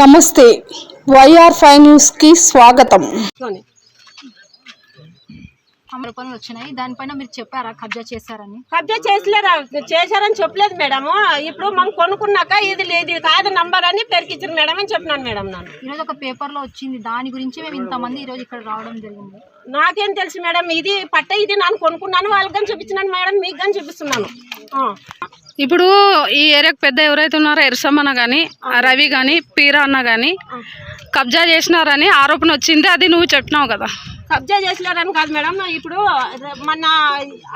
నమస్తే. YR five న్యూస్కి స్వాగతం. లోని. అమలు పనులు వచ్చినాయి. దానిపైన మీరు చెప్పారా కబ్జా చేశారని? కబ్జా చేసలేరా? చేశారని చెప్పలేదు మేడం ఇప్పుడు మనం కొనుక్కున్నాక ఇది లేదు ఇది కాదు నంబర్ అని పెరికిచ్చారు మేడం అని చెప్పినాను మేడం నేను. ఈరోజు ఒక పేపర్లో వచ్చింది. దాని గురించి మేము ఇంతమంది ఈరోజు ఇక్కడ రావడం జరిగింది. నాకేం తెలుసు మేడం ఇది పట్ట ఇది నేను కొనుక్కున్నాను వాళ్ళకి కానీ చూపించినాను మేడం మీకు కానీ చూపిస్తున్నాను. ఆ. ఇప్పుడు ఈ ఏరియాకు పెద్ద ఎవరైతే ఉన్నారో ఎరసమ్మన కానీ రవి కానీ పీరా అన్న కానీ కబ్జా చేసినారని ఆరోపణ వచ్చింది అది నువ్వు చెప్పినావు కదా. కబ్జా చేసలేరని కాదు మేడం ఇప్పుడు మన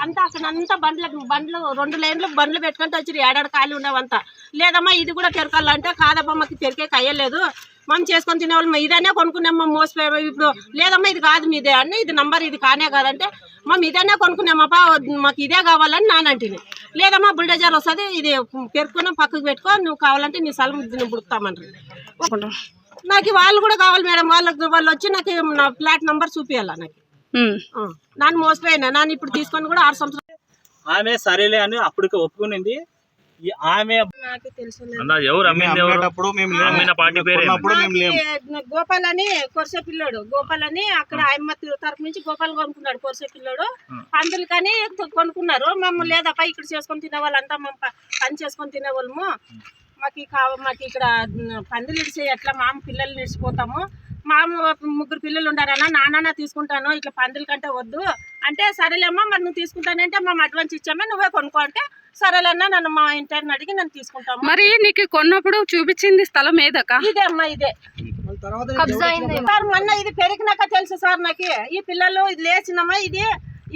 అంతా అక్కడ అంతా బండ్లు బండ్లు రెండు లైన్లు బండ్లు పెట్టుకుంటూ వచ్చి ఏడాడు ఖాళీ ఉండేవంతా లేదమ్మా ఇది కూడా పెరకాలంటే కాదమ్మా మాకు పెరికేకి అయ్యలేదు మనం చేసుకొని తినేవాళ్ళం. ఇదనే కొనుక్కున్నామ్మా మోసపోయాము? ఇప్పుడు లేదమ్మా ఇది కాదు మీదే అని ఇది నంబర్ ఇది కానే కాదంటే మేము ఇదనే కొనుక్కున్నామప్పా మాకు ఇదే కావాలని నానంటిని లేదమ్మా బుల్డేజర్ వస్తుంది ఇది పెరుకున్నాం పక్కకు పెట్టుకో నువ్వు కావాలంటే నీ సలం బుడుకుతామంటారు నాకు వాళ్ళు కూడా కావాలి మేడం వాళ్ళకి వాళ్ళు వచ్చి నాకు నా ఫ్లాట్ నంబర్ చూపించాల నాకు. నన్ను మోసపోయినా? నన్ను ఇప్పుడు తీసుకొని కూడా ఆరు సంవత్సరాలు ఆమె సరేలే అని అప్పటికి ఒప్పుకునింది. ఆమె గోపాల్ అని కొరసే పిల్లోడు. గోపాల్ అని అక్కడ ఆయమ్మ తరపు నుంచి గోపాల్ కొనుక్కున్నాడు కొరసే పిల్లోడు. పందులు కానీ కొనుక్కున్నారు. మమ్మల్ని లేదప్ప ఇక్కడ చేసుకొని తినే వాళ్ళంతా మేము ప- పని చేసుకొని తినేవాళ్ళము. మాకు మాకు ఇక్కడ పందులు ఇడిసే ఎట్లా మామ పిల్లలు ఇడిచిపోతాము మామ ముగ్గురు పిల్లలు ఉండారన్నా నాన్న తీసుకుంటాను. ఇట్లా పందుల కంటే వద్దు. అంటే సరేలేమ్మా మరి నువ్వు తీసుకుంటానంటే మేము అడ్వాన్స్ ఇచ్చామే నువ్వే కొనుక్కో అంటే సరేలేనా నన్ను మా ఇంటర్ని అడిగి నన్ను తీసుకుంటాము మరి నీకు కొన్నప్పుడు చూపించింది స్థలం ఏదక్క? ఇదే అమ్మా ఇదే. సార్ మొన్న ఇది పెరిగినాక తెలుసు సార్ నాకు. ఈ పిల్లలు ఇది లేచినమ్మా ఇది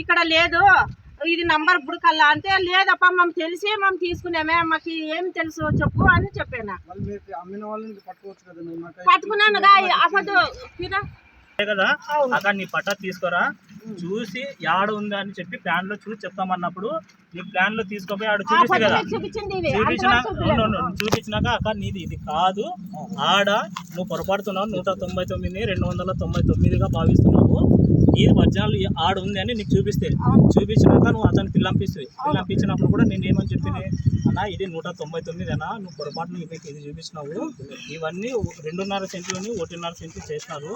ఇక్కడ లేదు. ఇది నంబర్ ఇప్పుడు కల్లా అంటే లేదప్ప మేము తెలిసి మేము తీసుకున్నామే మాకు ఏం తెలుసు చెప్పు అని చెప్పాను. పట్టుకున్నాను అంతే కదా? అక్కడ నీ పట్టా తీసుకోరా? చూసి యాడ ఉంది అని చెప్పి ప్లాన్లో చూసి చెప్తామన్నప్పుడు నీ ప్లాన్లో తీసుకోపోయి ఆడ చూపిస్తే కదా? చూపించినా. చూపించినాక అక్క నీది ఇది కాదు. ఆడ నువ్వు పొరపడుతున్నావు నూట తొంభై తొమ్మిది రెండు వందల తొంభై తొమ్మిదిగా భావిస్తున్నావు. ఇది ఒరిజినల్ ఈ ఆడ ఉంది అని నీకు చూపిస్తే. చూపించినాక నువ్వు అతనికి పిల్లంపిస్తుంది. పిల్లంపించినప్పుడు కూడా నేను ఏమని చెప్పింది అన్న ఇది నూట తొంభై తొమ్మిది అన్న నువ్వు పొరపాటున నీకు ఇది చూపించినావు. ఇవన్నీ రెండున్నర సెంట్లని ఒకటిన్నర సెంట్లు చేసినారు.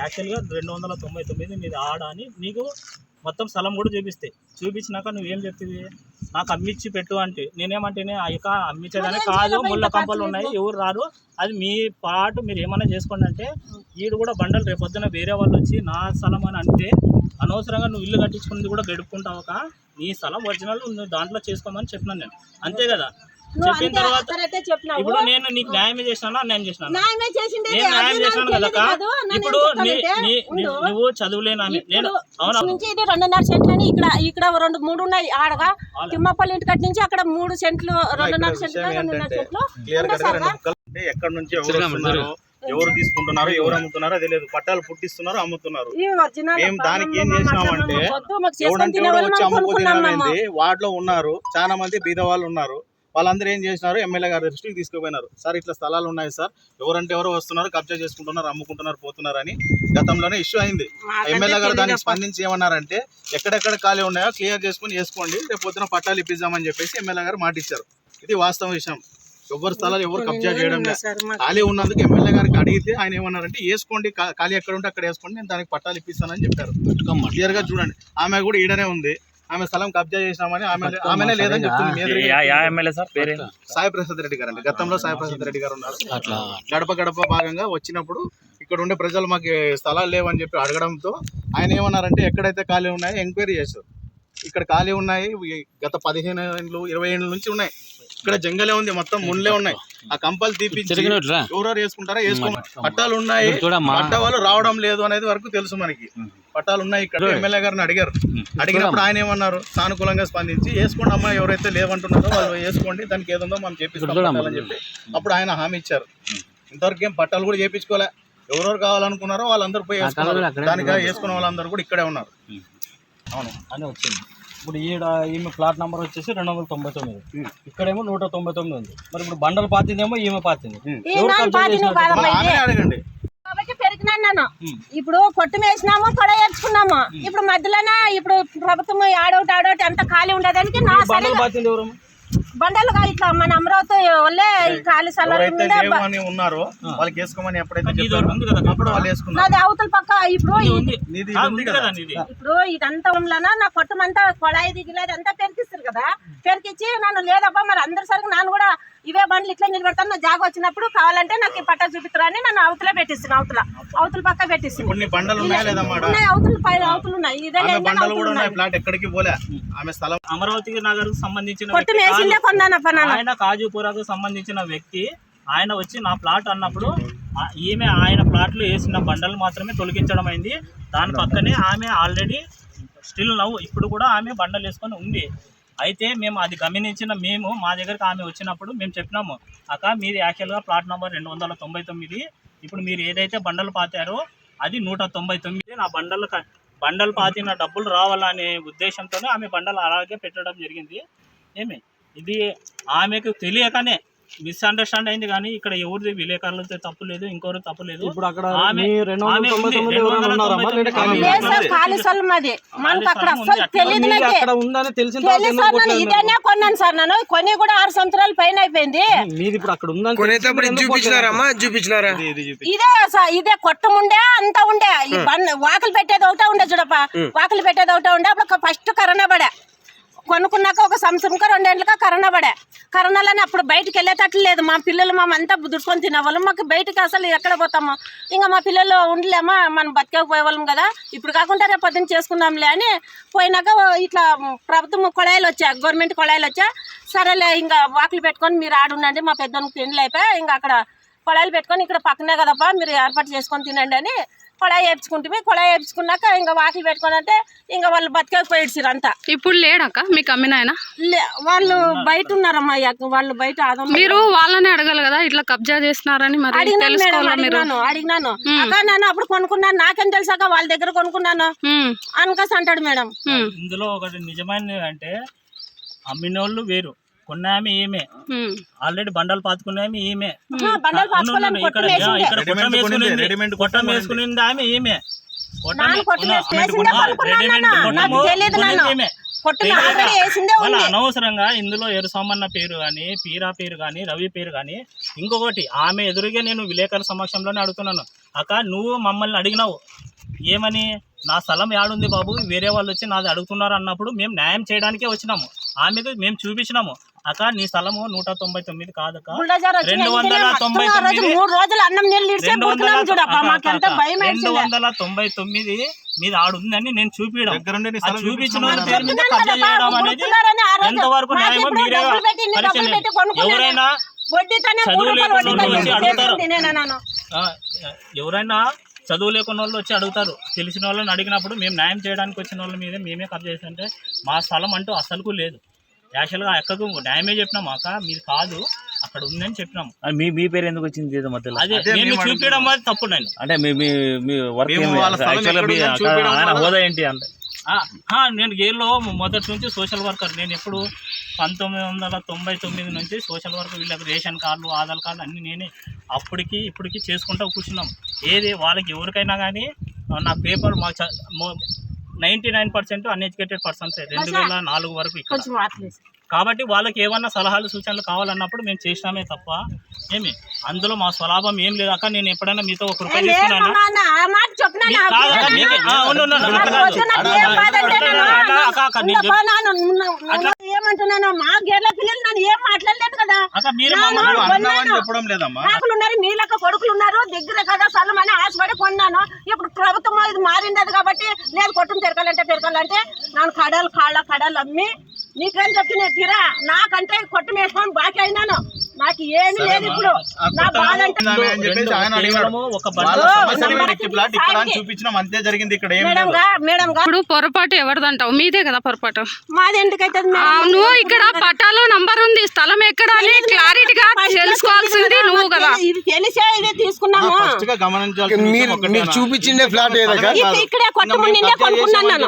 యాక్చువల్గా రెండు వందల తొంభై తొమ్మిది నీది ఆడ అని నీకు మొత్తం స్థలం కూడా చూపిస్తే. చూపించినాక నువ్వేం చెప్తుంది నాకు అమ్మిచ్చి పెట్టు అంటే. నేనేమంటేనే అయ్యక అమ్మించేదానే కాదు ముళ్ళ కంపలు ఉన్నాయి ఎవరు రారు. అది మీ పాటు మీరు ఏమైనా చేసుకోండి అంటే ఈడు కూడా బండలు రేపొద్దున వేరే వాళ్ళు వచ్చి నా స్థలం అని అంటే అనవసరంగా నువ్వు ఇల్లు కట్టించుకున్నది కూడా గడుపుకుంటావు నీ స్థలం ఒరిజినల్ నువ్వు దాంట్లో చేసుకోమని చెప్పినాను నేను. అంతే కదా? చెప్పిన తర్వాత ఇప్పుడు నేను నీకు న్యాయమే చేసినానా? నేను చేసినాను? న్యాయం తెలియదు కదా? ఇప్పుడు. నువ్వు చదువులేనని. నేను అవునా? నుంచి రెండున్నర సెంట్లు అని ఇక్కడ ఇక్కడ రెండు మూడు ఉన్నాయి ఆడగా. తిమ్మపల్లి ఇంటి కట్టి నుంచి అక్కడ మూడు సెంట్లు రెండున్నర సెంట్లు రెండున్నర సెంట్లు క్లియర్ ఉండే కట్ సార్ రెండు ముక్కలు అంటే ఎక్కడి నుంచి ఎవరు తీసుకుంటున్నారు ఎవరు అమ్ముతున్నారు అది లేదు పట్టాలు పుట్టిస్తున్నారు అమ్ముతున్నారు. మేము దానికి ఏం చేసినామంటే ఎవడంటే వచ్చి మాకు అమ్ముకు వార్డులో ఉన్నారు. చాలా మంది బీద వాళ్ళు ఉన్నారు. వాళ్ళందరూ ఏం చేసినారు? ఎమ్మెల్యే గారి దృష్టికి తీసుకుపోయినారు. సార్ ఇట్లా స్థలాలు ఉన్నాయి సార్. ఎవరంటే ఎవరో వస్తున్నారు కబ్జా చేసుకుంటున్నారు అమ్ముకుంటున్నారు పోతున్నారు అని గతంలోనే ఇష్యూ అయింది. ఎమ్మెల్యే గారు దానికి. స్పందించి ఏమన్నారంటే ఎక్కడెక్కడ ఖాళీ ఉన్నాయో క్లియర్ చేసుకుని వేసుకోండి రేపు పొద్దున పట్టాలు ఇప్పిద్దామని చెప్పేసి ఎమ్మెల్యే గారు మాట ఇచ్చారు ఇది వాస్తవ విషయం. ఎవరు స్థలాలు ఎవరు కబ్జా చేయడం ఖాళీ ఉన్నందుకు ఎమ్మెల్యే గారికి అడిగితే ఆయన ఏమన్నారంటే వేసుకోండి ఖాళీ ఎక్కడ ఉంటే అక్కడ వేసుకోండి నేను దానికి పట్టాలు ఇప్పిస్తానని చెప్పారు. క్లియర్గా చూడండి. ఆమె కూడా ఈడనే ఉంది. ఆమె స్థలం కబ్జా చేసినామని ఆమె ఆమెనే లేదని చెప్తుంది. మీ ఎదురుగా యా- యా చెప్తుంది. MLA sir? పేరే సాయి ప్రసాద్ రెడ్డి గారు అండి గతంలో సాయి ప్రసాద్ రెడ్డి గారు ఉన్నారు. గడప గడప భాగంగా వచ్చినప్పుడు ఇక్కడ ఉండే ప్రజలు మాకు స్థలాలు లేవని చెప్పి అడగడంతో ఆయన ఏమన్నారంటే ఎక్కడైతే ఖాళీ ఉన్నాయో ఎంక్వైరీ చేశారు. ఇక్కడ ఖాళీ ఉన్నాయి గత పదిహేను ఏళ్ళు ఇరవై ఏళ్ళ నుంచి ఉన్నాయి. ఇక్కడ జంగలే ఉంది మొత్తం ముళ్ళే ఉన్నాయి. ఆ కంపలు తీపించి ఎవరెవరు వేసుకుంటారా? వేసుకోమని పట్టాలు ఉన్నాయి పట్టా వాళ్ళు రావడం లేదు అనేది వరకు తెలుసు మనకి. పట్టాలు ఉన్నాయి ఇక్కడ ఎమ్మెల్యే గారిని అడిగారు. అడిగినప్పుడు ఆయన ఏమన్నారు? సానుకూలంగా స్పందించి వేసుకోండి అమ్మా ఎవరైతే లేవంటున్నారో వాళ్ళు వేసుకోండి దానికి ఏదుందో మనం చేపిస్తాం పట్టాలని చెప్పి. అప్పుడు ఆయన హామీ ఇచ్చారు. ఇంతవరకు ఏం పట్టాలు కూడా చేపించుకోలే. ఎవరెవరు కావాలనుకున్నారో వాళ్ళందరూ పోయి వేసుకున్నారు. దానికి వేసుకున్న వాళ్ళందరూ కూడా ఇక్కడే ఉన్నారు. అవును. అని వచ్చింది. ఇప్పుడు ఈడ ఈమె ప్లాట్ నెంబర్ వచ్చేసి రెండు వందల తొంభై తొమ్మిది. ఇక్కడేమో నూట తొంభై తొమ్మిది ఉంది. మరి ఇప్పుడు బండలు పాతిందేమో ఈమె పాతింది. అడగండి. కాబట్టి పెరిగినాను నేను ఇప్పుడు కొట్టు వేసినాము కొడ ఏర్చుకున్నాము. ఇప్పుడు మధ్యలోనే ఇప్పుడు ప్రభుత్వం ఆడౌట్ ఆడౌట్ అంత ఖాళీ ఉండేదానికి నా బండలుగా ఇట్లా మన అమరావతి వాళ్ళే ఈ ఖాళీ స్థలం ఎవరైతే మీద లేవు అని ఉన్నారో వాళ్ళకి వేసుకోమని ఎప్పుడైతే నీది అవతల పక్క ఇప్పుడు ఇప్పుడు ఇదంతా ఉంలనా నా కొట్టమంతా కొళాయి దిగిలేదు అంతా పెరికిస్తారు కదా. పెరికిచ్చి నన్ను లేదబ్బా మరి అందరి సరికి నాన్న కూడా ఇవే బండ్లు ఇట్లా నిలబెడతాను నా జాగ వచ్చినప్పుడు కావాలంటే నాకు ఈ పట్టా చూపిస్తారా అని నన్ను అవతల పెట్టిస్తాను అవతల. అవతల పక్క పెట్టిస్తాను కొన్ని బండలు ఉన్నాయా లేదా మాట ఉన్నాయి అవతల పై అవతలు ఉన్నాయి. ఇదే ఆమె బండలు కూడా ఉన్నాయి ప్లాట్ ఎక్కడికి పోలే. ఆమె స్థలం అమరావతి నగర్ సంబంధించిన కొట్టు వ్యక్తి వేసిందే కాదు. కొన్నానప్ప నాన్న ఆయన కాజుపురకు సంబంధించిన వ్యక్తి. ఆయన వచ్చి నా ప్లాట్ అన్నప్పుడు ఆ- ఈమె ఆయన ప్లాట్లు వేసిన బండలు మాత్రమే తొలగించడం అయింది. దాని పక్కనే ఆమె ఆల్రెడీ స్టిల్ నవ్వు ఇప్పుడు కూడా ఆమె బండలు వేసుకొని ఉంది. అయితే మేము అది గమనించిన మేము మా దగ్గరకు ఆమె వచ్చినప్పుడు మేము చెప్పినాము అక్క మీది యాక్చువల్గా ప్లాట్ నెంబర్ రెండు వందల తొంభై తొమ్మిది ఇప్పుడు మీరు ఏదైతే బండలు పాతారో అది నూట తొంభై తొమ్మిది నా బండలు క- బండలు పాతిన డబ్బులు రావాలనే ఉద్దేశంతోనే ఆమె బండలు అలాగే పెట్టడం జరిగింది. ఏమి? ఇది ఆమెకు తెలియకనే మిస్అండర్స్టాండ్ అయింది కానీ ఇక్కడ ఎవరిది విలేకరులతో తప్పు లేదు ఇంకొకరు తప్పు లేదు. ఇప్పుడు అక్కడ నన్ను ఇదేనే కొన్నాను సార్ నేను కొని కూడా ఆరు సంవత్సరాల పైన అయిపోయింది? మీది ఇప్పుడు అక్కడ ఉందని కొనేటప్పుడు ఇది చూపించినారమ్మా? ఇది చూపించినారా? ఇది ఇది చూపి ఇదే స- ఇదే కొట్టం ఉండే అంతా ఉండే. వాకులు పెట్టేది ఒకటే ఉండే చూడప్ప. వాకులు పెట్టేది ఒకటే ఉండే. అప్పుడు ఫస్ట్ కరోనా పడే. కొనుక్కున్నాక ఒక సంవత్సరంకో రెండేళ్ళకి కరోనా పడే. కరోనాలోనే అప్పుడు బయటికి వెళ్ళేటట్లు లేదు. మా పిల్లలు మా అంతా దుడుకొని తినేవాళ్ళం. మాకు బయటికి అసలు ఎక్కడ పోతాము? ఇంకా మా పిల్లలు ఉండలేమా? మనం బతికేకపోయేవాళ్ళం కదా. ఇప్పుడు కాకుండా రేపు పొద్దున్న చేసుకుందాంలే అని పోయినాక ఇట్లా ప్రభుత్వం కొళాయిలు వచ్చా గవర్నమెంట్ కొళాయిలు వచ్చా. సరేలే ఇంకా వాకులు పెట్టుకొని మీరు ఆడుండండి. మా పెద్దోనికి పెళ్ళి అయిపోయి ఇంకా అక్కడ కొళాయిలు పెట్టుకొని ఇక్కడ పక్కనే కదప్పా. మీరు ఏర్పాటు చేసుకొని తినండి అని కొళాయి వేపించుకుంటే కొళాయి వేపించుకున్నాక ఇంకా వాకిలు పెట్టుకొని అంటే ఇంకా వాళ్ళు బతికేకపోయిడ్చిరు అంతా ఇప్పుడు లేడక్క? మీకు అమ్మిన ఆయన లే- వాళ్ళు బయట ఉన్నారమ్మా వాళ్ళు బయట ఆదం మీరు వాళ్ళని అడగాలి కదా? ఇట్లా కబ్జా చేస్తున్నారని మరి అడిగినాను అడిగినాను అడిగినాను. అక్క నేను అప్పుడు కొనుక్కున్నాను. నాకేం తెలుసాక వాళ్ళ దగ్గర కొనుక్కున్నాను. అనకస్ అంటాడు మేడం. ఇందులో ఒకటి నిజమైన అంటే అమ్మినోళ్ళు వేరు. కొన్నామె ఈమె. ఆల్రెడీ బండలు పాతుకునేమి ఈమె. ఇక్కడ కొట్టు. ఇక్కడ వేసుకునింది. కొట్టం ఆమె ఈమె. అనవసరంగా ఇందులో ఎరుసమ్మన్న పేరు కానీ పీరా పేరు కానీ రవి పేరు కానీ ఇంకొకటి ఆమె ఎదురుగా నేను విలేకరుల సమక్షంలోనే అడుగుతున్నాను. అక్క నువ్వు మమ్మల్ని అడిగినావు. ఏమని? నా స్థలం యాడుంది బాబు వేరే వాళ్ళు వచ్చి నాది అడుగుతున్నారు అన్నప్పుడు మేము న్యాయం చేయడానికే వచ్చినాము. ఆమెకు మేము చూపించినాము. అక్క నీ స్థలము నూట తొంభై తొమ్మిది కాదక్క. రెండు వందల తొంభై తొమ్మిది మూడు రోజులు అన్నం నీళ్ళు ఇడిచే రెండు వందల తొంభై తొమ్మిది మీద ఆడుందని నేను చూపించడం చూపించిన పేరు మీద కబ్జా చేయడం అనేది ఎంతవరకు న్యాయమో మీరే. ఎవరైనా చదువు లేకుండా వచ్చి అడుగుతారు. ఎవరైనా లేకున్న వాళ్ళు వచ్చి అడుగుతారు. తెలిసిన వాళ్ళని అడిగినప్పుడు మేము న్యాయం చేయడానికి వచ్చిన వాళ్ళ మీద మేమే కబ్జా చేస్తుంటే మా స్థలం అంటూ అసలుకు లేదు. యాక్చువల్గా అక్కకు న్యాయమే చెప్పినాం అక్క మీది కాదు అక్కడ ఉందని చెప్పినాం. అది మీ మీ పేరు ఎందుకు వచ్చింది ఏదో మధ్యలో? అదే మేము చూపించడం అది తప్పు నేను. అంటే మీ మీ మీ వర్క్ ఏమి మీ ఆయన హోదా ఏంటి అంటే? ఆ, ఆ, నేను ఏలో మొదటి నుంచి సోషల్ వర్కర్ నేను ఎప్పుడు పంతొమ్మిది వందల తొంభై తొమ్మిది నుంచి సోషల్ వర్కర్ వీళ్ళకి రేషన్ కార్డులు ఆధార్ కార్డు అన్నీ నేనే అప్పటికి ఇప్పటికి చేసుకుంటూ కూర్చున్నాం. ఏది వాళ్ళకి ఎవరికైనా కానీ నా పేపర్ మా ninety nine percent uneducated persons రెండు వేల నాలుగు వరకు ఇక్కడ. కాబట్టి వాళ్ళకి ఏమన్నా సలహాలు సూచనలు కావాలన్నప్పుడు మేము చేసినామే తప్ప ఏమి? అందులో మా స్వలాభం ఏం లేదు. అక్క నేను ఎప్పుడైనా మీతో ఒక రూపాయి ఏమంటున్నాను మా గేర్ల పిల్లలు నన్ను ఏం మాట్లాడలేదు నాన్న, ఉన్నారు లెక్క కొడుకులు ఉన్నారు. దగ్గర కదా స్థలం అని ఆశపడి కొన్నాను. ఇప్పుడు ప్రభుత్వం ఇది మారిండదు కాబట్టి లేదు కొట్టును తిరగాలంటే తిరగాలంటే నేను కడలు కాళ్ళ కడలు అమ్మి నీకేం చెప్తున్నా తీరా నాకంటే కొట్టు వేసుకొని బాకీ అయినాను. నాకు ఏమీ లేదు ఇప్పుడు. నా బాధ ఇప్పుడు పొరపాటు ఎవరిదంటావు? మీదే కదా పొరపాటు. మాది ఎందుకైతే ఆ, నువ్వు ఇక్కడ పట్టాలో నంబర్ ఉంది స్థలం ఎక్కడ అని క్లారిటీగా తెలుసుకోవాల్సింది నువ్వు కదా. ఇది తెలిసే ఇది తీసుకున్నాము? మీరు. చూపించిండే ఫ్లాట్ ఇక్కడ- కాదు. కొనుక్కున్నాను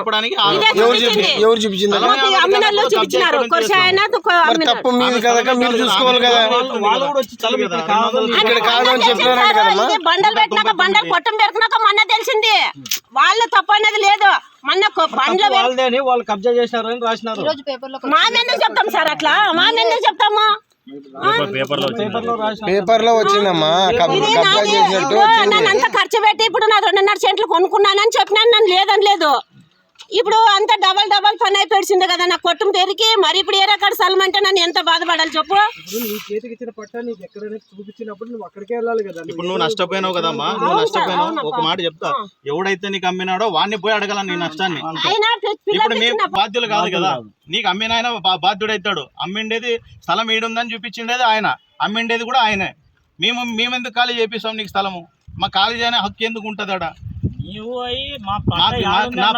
ఎవరు చూపించింది. అమ్మినోళ్ళు చూపించినారు. మరి తప్పు మీది కదక మీరు చూసుకోవాలి కదా. అని బండలు పెట్టినాక బండలు కొట్టం పెరికినాక మొన్న తెలిసింది. వాళ్ళు తప్పు అనేది లేదు. మొన్న బండ్లు అని వాళ్ళు కబ్జా రాసినారు. ఈ రోజు పేపర్లో మా ఎందుకు చెప్తాం సార్ అట్లా? మా ఎందుకు చెప్తాము? పేపర్లో వచ్చిందమ్మా. అంత ఖర్చు పెట్టి ఇప్పుడు నా రెండున్నర సెంట్లు కొనుక్కున్నానని చెప్పినాను నన్ను లేదని లేదు. ఇప్పుడు అంత డబల్ డబల్ పని అయిపోయింది కదా నా కొట్టుము తెరికి మరి ఇప్పుడు ఏ రకాల స్థలం అంటే నన్ను ఎంత బాధపడాలి చెప్పు. నీ చేతికి ఇచ్చిన పట్ట నీకు ఎక్కడైనా చూపించినప్పుడు నువ్వు అక్కడికే వెళ్ళాలి కదా ఇప్పుడు నువ్వు నష్టపోయినావు కదమ్మా నువ్వు నష్టపోయినావు. ఒక మాట చెప్తా. ఎవడైతే నీకు అమ్మినాడో వాడిని పోయి అడగాల నీ నష్టాన్ని. ఇప్పుడు మేము బాధ్యులు కాదు కదా. నీకు అమ్మిన ఆయన బా- బాధ్యుడైతాడు. అమ్మిండేది స్థలం ఈడుందని చూపించిండేది ఆయన. అమ్మిండేది కూడా ఆయనే. మేము మేమెందుకు ఖాళీ చేపిస్తాం నీకు స్థలము? మా ఖాళీ చేయని హక్కు ఎందుకు ఉంటుంది నా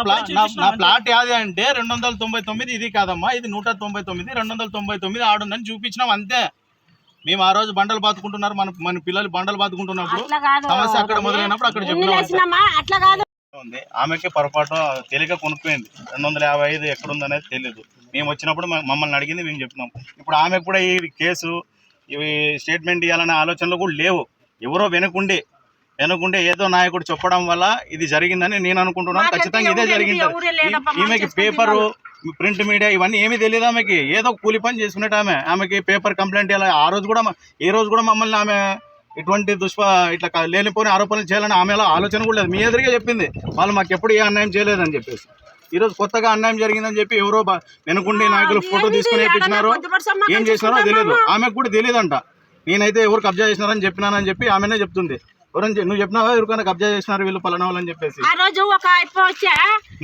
ప్లాట్ నా-. ప్లాట్ యాది అంటే రెండు వందల తొంభై తొమ్మిది ఇది కాదమ్మా ఇది నూట తొంభై తొమ్మిది రెండు వందల తొంభై తొమ్మిది ఆడుందని చూపించినాం అంతే. మేము ఆ రోజు బండలు బాతుకుంటున్నారు మన మన పిల్లలు బండలు బాతుకుంటున్నప్పుడు అట్లా కాదు. సమస్య అక్కడ మొదలైనప్పుడు అక్కడ చెప్పినాం ఉంది ఆమెకి పొరపాటు తెలియక కొనుక్కోయింది రెండు వందల యాభై ఐదు ఎక్కడ ఉందనేది తెలియదు మేము వచ్చినప్పుడు మమ్మల్ని అడిగింది మేము చెప్పినాం ఇప్పుడు ఆమెకు కూడా ఈ కేసు ఇవి స్టేట్మెంట్ ఇవ్వాలనే ఆలోచనలు కూడా లేవు. ఎవరో వెనుకుండి వెనుకుంటే ఏదో నాయకుడు చెప్పడం వల్ల ఇది జరిగిందని నేను అనుకుంటున్నాను. ఖచ్చితంగా ఇదే జరిగింది. ఈమెకి పేపరు ప్రింట్ మీడియా ఇవన్నీ ఏమీ తెలియదు ఆమెకి. ఏదో కూలి పని చేసుకునేట ఆమె. ఆమెకి పేపర్ కంప్లైంట్ ఇలా ఆ రోజు కూడా ఏ రోజు కూడా మమ్మల్ని ఆమె ఇటువంటి దుష్ప ఇట్లా లేనిపోని ఆరోపణలు చేయాలని ఆమె ఆలోచన కూడా లేదు. మీ ఎదురుగా చెప్పింది. వాళ్ళు మాకు ఎప్పుడు ఏ అన్యాయం చేయలేదని చెప్పేసి. ఈ రోజు కొత్తగా అన్యాయం జరిగిందని చెప్పి ఎవరో బ- వెనుకుండి నాయకులు ఫోటో? తీసుకుని వేయించినారో ఏం చేసినారో తెలియదు? ఆమెకు కూడా తెలియదంట. నేనైతే ఎవరు కబ్జా చేసినారని చెప్పినానని చెప్పి ఆమెనే చెప్తుంది. ఎవరని నువ్వు చెప్పినావా? ఎవరికైనా కబ్జా చేసినారు వీళ్ళు పలానా వాళ్ళు అని చెప్పేసి? ఆ రోజు ఒక అయిపో వచ్చా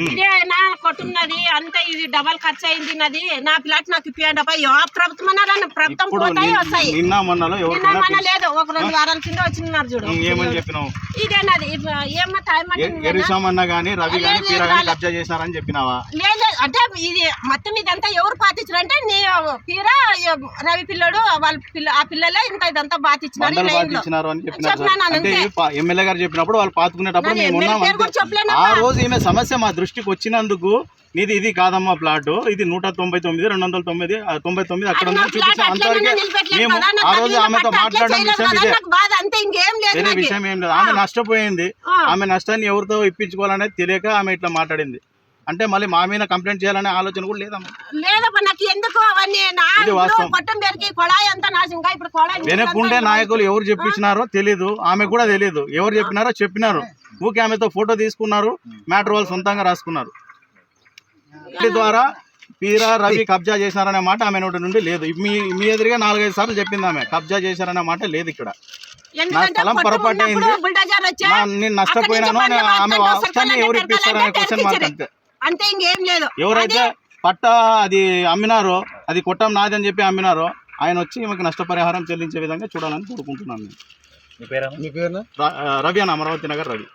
ఇదే నా కొట్టున్నది అంత ఇది డబల్ ఖర్చు అయింది నది నా ప్లాట్ నాకు ఇప్పియండి అప్ప యో ప్రభుత్వం అన్నారా ప్రభుత్వం ఇప్పుడు పోతాయి వస్తాయి. నిన్న మొన్నలో లేదు ఒక రెండు వారాల కింద వచ్చినారు చూడు. ఏమని చెప్పినావు? ఇదే నాది ఇప్పు- ఏమ్మా టైం అంటే గానీ రవి గానీ లేదు, పీర లేదు, గానీ రాలే. కబ్జా చేసినారని చెప్పినావా? లేదు అంటే ఇది మొత్తం ఇదంతా ఎవరు పాతించారు అంటే నీ పీరా రవి పిల్లడు వాళ్ళ పిల్ల ఆ పిల్లలే ఇంత ఇదంతా బాతిచ్చినారు ఈ బండలు లైన్లో పాటించినారు అని చెప్పినారు సార్. చెప్పినాను అంటే అంతే. ఎమ్మెల్యే గారు చెప్పినప్పుడు వాళ్ళు పాతుకునేటప్పుడు మేము ఉన్నాం. ఆ రోజు ఈమె సమస్య మా దృష్టికి వచ్చినందుకు నీది ఇది కాదమ్మా ప్లాట్. ఇది నూట తొంభై తొమ్మిది రెండు వందల తొమ్మిది తొంభై తొమ్మిది అక్కడ చూపించాం అంతవరకే మేము ఆ రోజు ఆమెతో మాట్లాడడం విషయం ఇదే. వేరే. విషయం ఏం లేదు. ఆమె నష్టపోయింది. ఆమె నష్టాన్ని ఎవరితో ఇప్పించుకోవాలనేది తెలియక ఆమె ఇట్లా మాట్లాడింది. అంటే మళ్ళీ మా మీద కంప్లైంట్ చేయాలనే ఆలోచన కూడా లేదమ్మా లేదప్ప నాకు ఎందుకు అవన్నీ? నా ఇది ఇప్పుడు వాస్తవం. కొట్టం పెరిగి కొళాయి అంతా నాశంగా ఇప్పుడు కొళాయి వెనకుండే నాయకులు ఎవరు చెప్పించినారో తెలీదు. ఆమె కూడా తెలియదు ఎవరు చెప్పినారో చెప్పినారు. ఊకే ఆమెతో ఫోటో తీసుకున్నారు. మ్యాటర్ వాళ్ళు సొంతంగా రాసుకున్నారు. ద్వారా పీరా రవి కబ్జా చేశారనే మాట ఆమె నోటి నుండి లేదు. మీ మీ ఎదురుగా నాలుగైదు సార్లు చెప్పింది ఆమె. కబ్జా చేశారనే మాట లేదు ఇక్కడ. నా స్థలం పొరపాటు అయింది. నేను నష్టపోయినాను ఆమె వాస్తవాన్ని ఎవరు ఇప్పిస్తారనే క్వశ్చన్ మార్క్ పెరికించరు. అంతే. అంతే ఇంకేం లేదు. ఎవరైతే పట్ట అది అమ్మినారో అది కొట్టం నాది అని చెప్పి అమ్మినారో ఆయన వచ్చి ఈమెకి నష్టపరిహారం చెల్లించే విధంగా చూడాలని కోరుకుంటున్నాను నేను. మీ పేరు రవి అని అమరావతి నగర్ రవి.